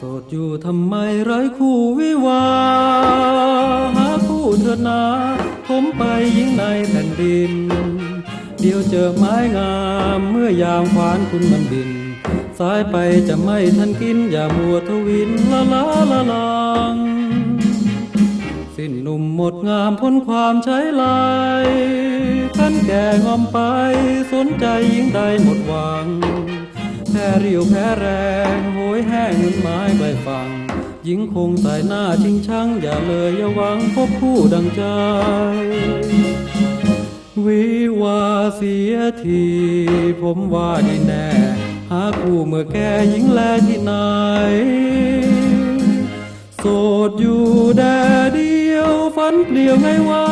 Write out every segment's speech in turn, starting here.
สดอยู่ทำไมไร้คู่วิวา หาคู่เถิดนาผมไปยิงในแผ่นดิน เดียวเจอไม้งามเมื่อยามควานคุณมันบิน สายไปจะไม่ทันกินอย่ามัวทวินละลาละลังสิ้นหนุ่มหมดงามพ้นความใช้ลายท่านแก่งอมไปสนใจยิ่งใดหมดหวัง แพ้เรียวแพ้แรงโหยแห้งเงินไม้ใบฟังหญิงคงสายหน้าชิงช่างอย่าเลยอย่าหวังพบผู้ดังใจ วิวาเสียทีผมว่าดีแน่ หาคู่เมื่อแกหญิงแลที่ไหน โสดอยู่แดเดียวฝันเปลี่ยวไงไว้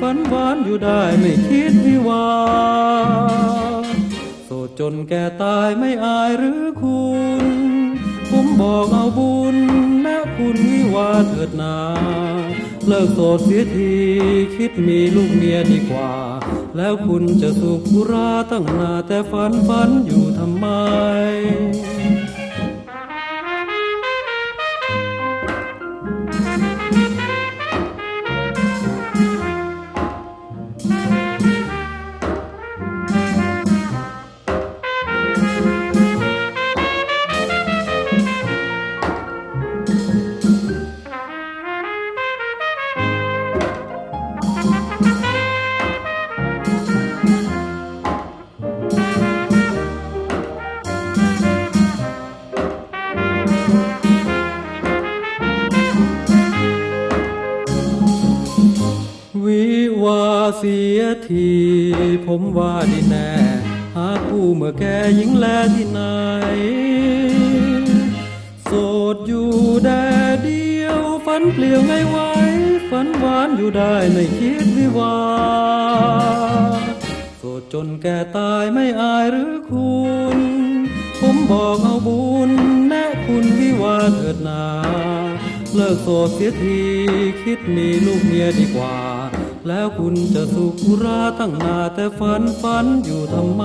ฝันหวานอยู่ได้ไม่คิดวิวา จนแก่ตายไม่อายหรือคุณ ผมบอกเอาบุญนะคุณวิวาเถิดนาเลิกโสดเสียทีคิดมีลูกเมียดีกว่า แล้วคุณจะสุขบุราตั้งนาแต่ฝันฝันอยู่ทำไม วิวาเสียทีผมว่าดีแน่ หาคู่เมื่อแกหญิงแลที่ไหน โสดอยู่แดดเดียว ฝันเปลี่ยวไงไว้ฝันหวานอยู่ได้ไม่คิดวิวาโสดจนแกตายไม่อายหรือคุณ ผมบอกเอาบุญแนะคุณวิวาเถิดนาเลิกโสดเสียทีคิดมีลูกเมียดีกว่า แล้วคุณจะสุขราตั้งนาแต่ฝันฝันอยู่ทำไม